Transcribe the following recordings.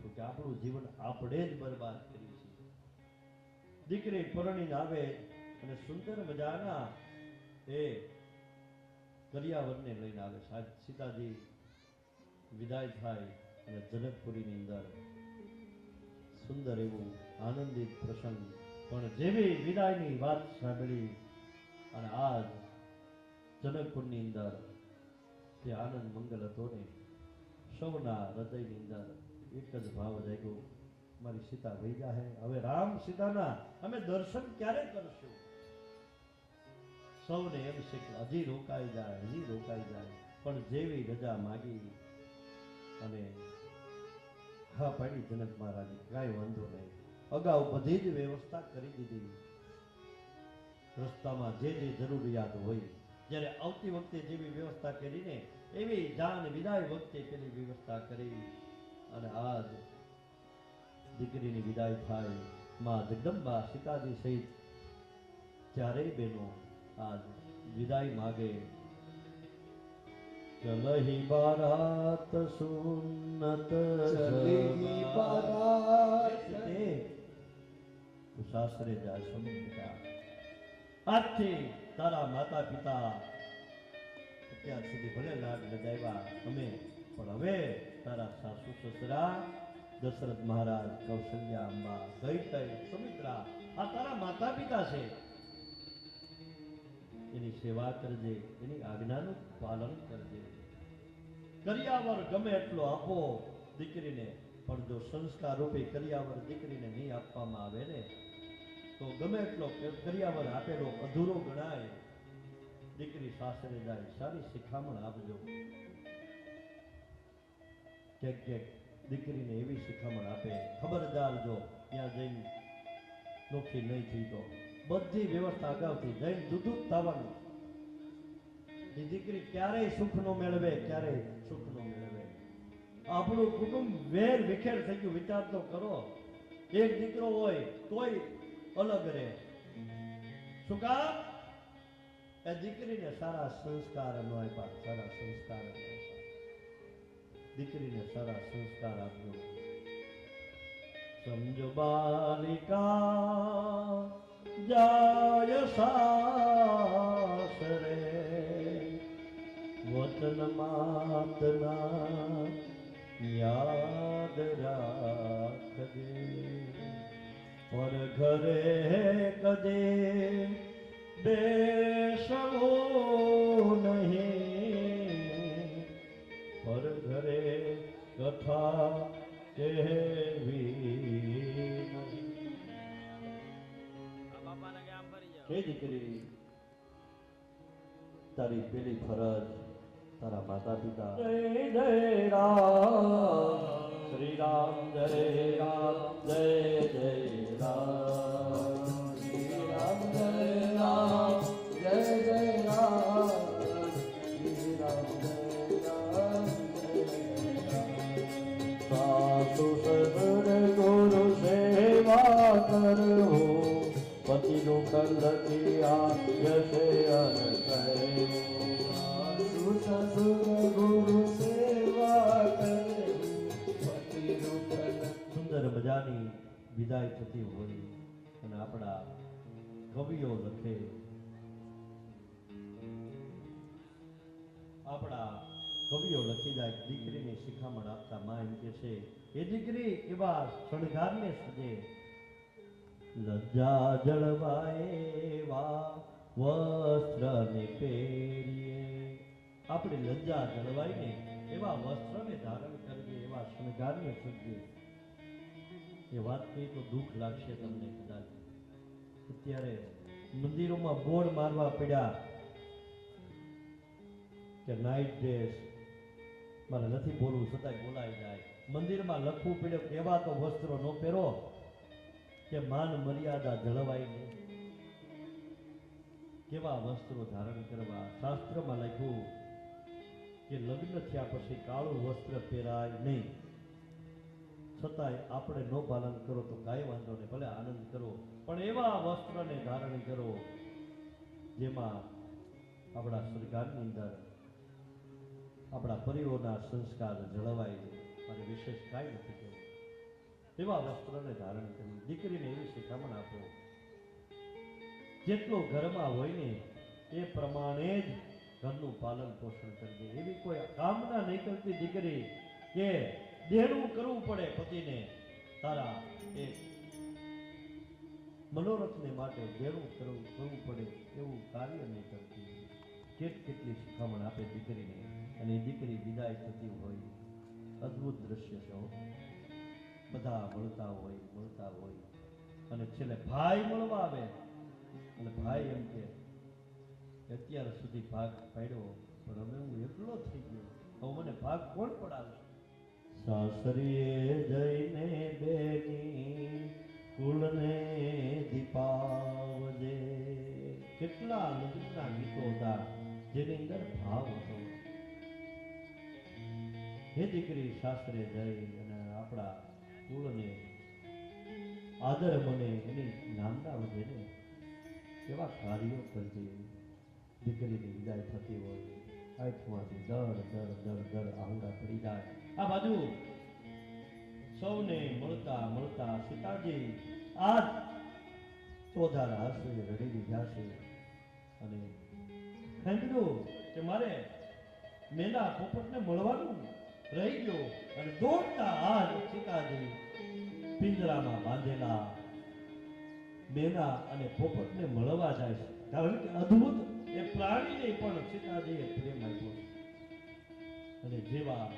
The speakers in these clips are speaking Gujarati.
છું કે આપણું જીવન આપણે જ બરબાદ કરીએ છીએ દીકરી પરણીને આવે અને સુંદર મજાના એ કરિયાવરને લઈને આવે. સીતાજી વિદાય થાય અને જનકપુરીની અંદર સુંદર એવું આનંદિત પ્રસંગ. પણ જેવી વિદાયની વાત સાંભળી અને આજ જનકપુરની અંદર જે આનંદ મંગલ હતો ને સૌના હૃદયની અંદર એક જ ભાવ જાગ્યો, મારી સીતા વહી જાહે. હવે રામ સીતાના, અમે દર્શન ક્યારે કરશું? સૌને એમ છે હજી રોકાઈ જાય, હજી રોકાઈ જાય, પણ જેવી રજા માગી અને હા પાડી જનક મહારાજે, કાંઈ વાંધો નહીં. અગાઉ બધી જ વ્યવસ્થા કરી દીધી. રસ્તામાં જે જે જરૂરિયાત હોય, જ્યારે આવતી વખતે જેવી વ્યવસ્થા કરીને, એવી જાન વિદાય વખતે પેલી વ્યવસ્થા કરી. અને આજ દીકરીની વિદાય થાયમાં જગદંબા સીતાજી સહિત ચારેય બહેનો આજ વિદાય માગે. ચલહી બારાત સુન્નત ચલહી બારાત. તે તું સાસરે જા સમજતા આજથી તારા માતા પિતા અત્યાર સુધી ભલે લાડ લગાવ્યા અમે પણ હવે તારા સાસુ સસરા, દશરથ મહારાજ કૌશલ્યા અંબા ગઈ સુમિત્રા, આ તારા માતા પિતા છે. એની સેવા કરજે, એની આજ્ઞાનું પાલન કરજે. કરિયાવર ગમે એટલો આપો, દીકરીને પણ જો સંસ્કાર રૂપી કરિયાવર દીકરીને નહીં આપવામાં આવે ને. તો ગમે એટલો કરિયાવર આપેલો અધૂરો ગણાય. દીકરી સાસરે જાય, સારી શિખામણ આપજો. ક્યાંક ક્યાંક દીકરીને એવી શિખામણ આપે. ખબરદાર જો, ત્યાં જઈને નોખી નહીં થઈ તો. બધી વ્યવસ્થા અગાઉથી જઈને દૂધું થવાનું. એ દીકરી ક્યારેય સુખ નો મેળવે, ક્યારેય સુખ નો મેળવે. આપણું કુટુંબ વેર વિખેર થઈ ગયું. વિચાર તો કરો. એક દીકરો હોય તોય અલગ રહે. શું કામ? એ દીકરીને સારા સંસ્કાર ન આપ્યા. સારા સંસ્કાર આપ્યા. દીકરીને સારા સંસ્કાર આપજો સમજો બાલિકા, જાય સાસરે વતન માતના યાદ રાખજે. પર ઘરે કદે બેસવો કથા કહેવી? કે દીકરી તારી પેલી ફરજ તારા માતા પિતા જય રામ શ્રી રામ જય રામ જય જય રામ. સાસુ સગડ ગુરુ સેવા કરવો. પતિનું કંદકી આયશે છે સાધુ સસુર ગુરુ સેવા સુંદર મજાની વિદાય થતી હોય અને આપણા કવિઓ લખે. આપણા કવિઓ લખી જાય દીકરીની શિખામણ આપતા માં એમ કે છે, એ દીકરી એવા શણગારને સજે. લજ્જા જળવાય એવા વસ્ત્રને પહેરીએ. આપણે લજ્જા જળવાઈને એવા વસ્ત્રને ધારણ કરીએ, એવા શણગારને સજીએ એ વાત કહી તો દુઃખ લાગશે તમને કદાચ. અત્યારે મંદિરોમાં બોર્ડ મારવા પડ્યા કે નાઇટ ડ્રેસ મારે નથી બોલવું છતાંય બોલાઈ જાય. મંદિરમાં લખવું પડ્યું એવા તો વસ્ત્રો ન પહેરો, કે માન મર્યાદા જળવાય નહીં. કેવા વસ્ત્રો ધારણ કરવા? શાસ્ત્રમાં લખ્યું કે લગ્ન થયા પછી કાળું વસ્ત્ર પહેરાય નહીં. છતાંય આપણે ન પાલન કરો તો કાંઈ વાંધો નહીં, ભલે આનંદ કરો. પણ એવા વસ્ત્રને ધારણ કરો જેમાં આપણા સરકારની અંદર આપણા પરિવારના સંસ્કાર જળવાય અને વિશેષ કાંઈ નથી કહેવું એવા વસ્ત્રને ધારણ કરવું દીકરીને એવી શિખામણ આપો. જેટલો ઘરમાં હોય ને એ પ્રમાણે જ ઘરનું પાલન પોષણ કરજે. એવી કોઈ કામના નહીં કરતી દીકરી કે દેણું કરવું પડે પતિને. તારા એ મનોરથને માટે દેણું કરવું કરવું પડે એવું કાર્ય નહીં કરતી. કેટ કેટલી શિખામણ આપે દીકરીને અને દીકરી વિદાય થતી હોય. અદ્ભુત દ્રશ્ય છે બધા મળતા હોય મળતા હોય. અને છેલ્લે ભાઈ મળવા આવે. અને ભાઈ એમ કે, અત્યાર સુધી ભાગ પાડ્યો, પણ હવે હું એકલો થઈ ગયો. હવે મને ભાગ કોણ પડાવશે સાસરીએ જઈને બેની કુળને દીપાવજે. કેટલા નજીકના ગીતો હતા. જેની અંદર ભાવ હતો. હે દીકરી, શાસ્ત્રે જઈ અને આપણા કુળને આદર મને એની નામના વધે ને એવા કાર્યો કરજે. દીકરીની વિદાય થતી હોય, આંખમાંથી દર દર દર દર આહુડા પડી જાય. આ બાજુ સૌને મળતા મળતા સીતાજી આ ચોધાર આશ્રય રડી દીધા છે અને સાંભળ્યું કે મારે મેના પોપટને મળવાનું રહી ગયો અને દોડતા હાથ સીતાજી પિંજરામાં બાંધેલા મેના અને પોપટને મળવા જાય છે. કારણ કે અદ્ભુત એ પ્રાણીને પણ સીતાજીએ પ્રેમ આપ્યો અને જેવા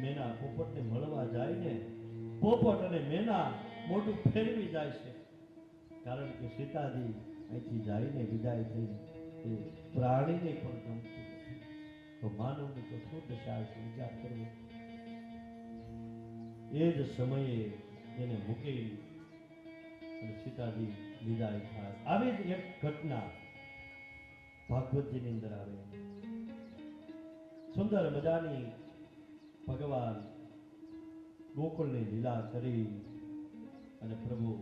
મેના પોપટને મળવા જાય ને પોપટ અને મેના મોટું ફેરવી જાય છે. કારણ કે સીતાજી અહીંથી જાઈને વિદાય થઈને પ્રાણીને પણ ગમતું નથી. માનવની શું દશા વિચાર કરવો એ જ સમયે એને મૂકી સીતાજી વિદાય થાય. આવી જ એક ઘટના ભાગવતજીની અંદર આવે. સુંદર મજાની ભગવાન ગોકુળની લીલા કરી અને પ્રભુ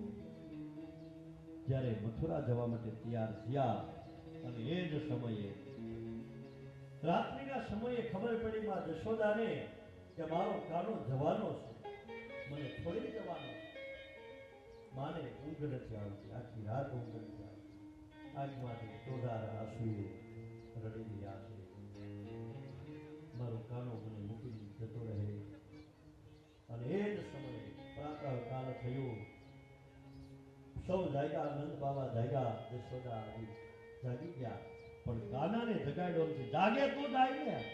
જ્યારે મથુરા જવા માટે તૈયાર થયા અને એ જ સમયે, રાત્રિના સમયે ખબર પડી માં જશોદાને કે મારો કાનો જવાનો છે, મને છોડી જવાનો માને ઊંઘ નથી આવતી, આખી રાત ઊંઘ નથી આવતી. આંખમાંથી ચોધાર આંસુએ રડી રહ્યા છે. મારો કાનો મને મૂકી જતો રહે. અને એ જ સમયે પ્રાતઃ કાલ થયું. સૌ જાગ્યા, આનંદ બાબા જાગ્યા જશોદા આવી. જાગી ગયા પણ કાનાને જગાડ્યો નથી જાગે તો જાગે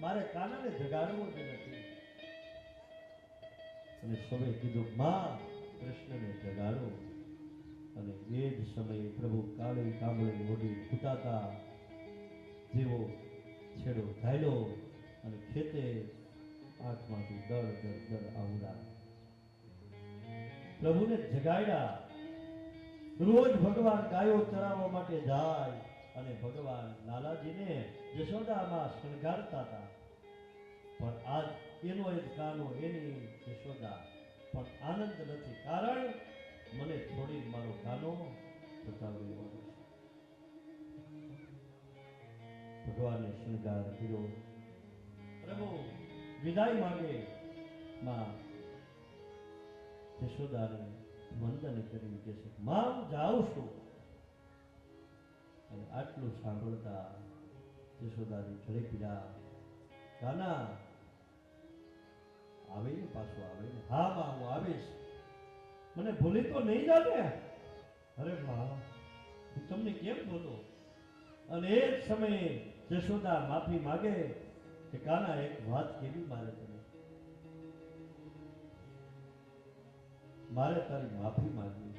મારે કાનાને જગાડવો જ નથી. અને સૌએ કીધું, માં, કૃષ્ણને જગાડો. અને એ જ સમયે પ્રભુ કાળે કામળી ઓઢી ફૂટાતા જેવો છેડો ધાયલો અને ખેતે આંખમાંથી દર દર દર આવડા. પ્રભુને જગાડ્યા. રોજ ભગવાન ગાયો ચરાવવા માટે જાય અને ભગવાન લાલાજીને જશોદામાં શણગારતા હતા. પણ આજ એનો એક કાનો એની જશોદા પણ આનંદ નથી. કારણ મને છોડી મારો કાનો બતાવ્યો ભગવાને શણગાર કર્યો. પ્રભુ, વિદાય માંગે. માં જશોદાને વંદન કરીને કહે છે. માં જાઉં છું. અને આટલું સાંભળતા જશોદાની ઘરે પીડા કાના, આવે ને પાછું, આવે ને. હા માં હું આવીશ. મને ભૂલી તો નહીં જાતે અરે માં હું તમને કેમ બોલો અને એ જ સમયે જશોદા માફી માગે કે, કાના, એક વાત કેવી મારે તને મારે તારી માફી માંગી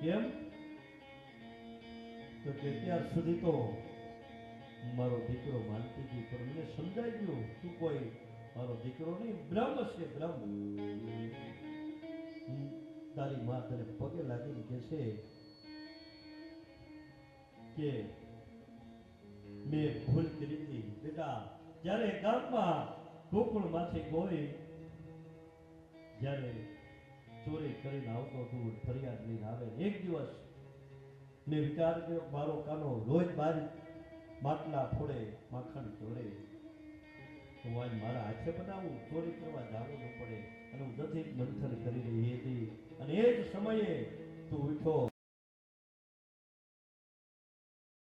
કેમ? તો કે અત્યાર સુધી તો મારો દીકરો માનતી હતી પણ મને સમજાઈ ગયું. તું કોઈ મારો દીકરો નહીં, બ્રહ્મ છે, બ્રહ્મ. તારી માં તને પગે લાગીને કે છે કે મેં ભૂલ કરી હતી. બેટા, જ્યારે ગામમાં ગોકુળમાંથી કોઈ, જ્યારે ચોરી કરીને આવતો તું ફરિયાદ લઈને આવે એક દિવસ મેં વિચાર કર્યો મારો કાનો રોજ મારી માટલા ફોડે, માખણ ચોરે હું આજ મારા હાથે બનાવું, ચોરી કરવા જવું ન પડે. અને હું દધી મંથન કરી રહી હતી. અને એ જ સમયે તું ઉઠો